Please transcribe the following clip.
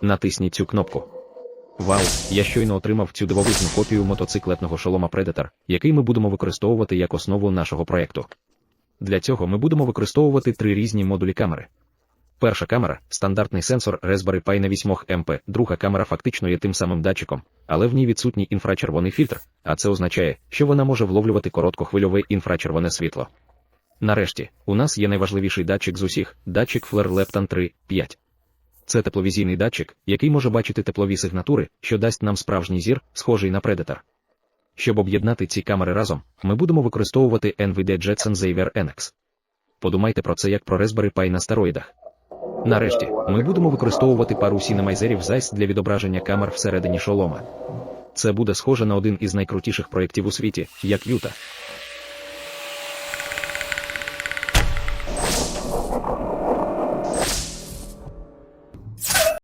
натисніть цю кнопку. Вау, я щойно отримав цю дивовижну копію мотоциклетного шолома Predator, який ми будемо використовувати як основу нашого проєкту. Для цього ми будемо використовувати три різні модулі камери. Перша камера стандартний сенсор Raspberry Pi на 8 MP, друга камера фактично є тим самим датчиком, але в ній відсутній інфрачервоний фільтр, а це означає, що вона може вловлювати короткохвильове інфрачервоне світло. Нарешті, у нас є найважливіший датчик з усіх датчик Flare Lepton 3 5. Це тепловізійний датчик, який може бачити теплові сигнатури, що дасть нам справжній зір, схожий на Predator. Щоб об'єднати ці камери разом, ми будемо використовувати NVIDIA Jetson Xavier NX. Подумайте про це як про Raspberry Pi на стероїдах. Нарешті, ми будемо використовувати пару сінемайзерів ZEISS для відображення камер всередині шолома. Це буде схоже на один із найкрутіших проєктів у світі, як Юта.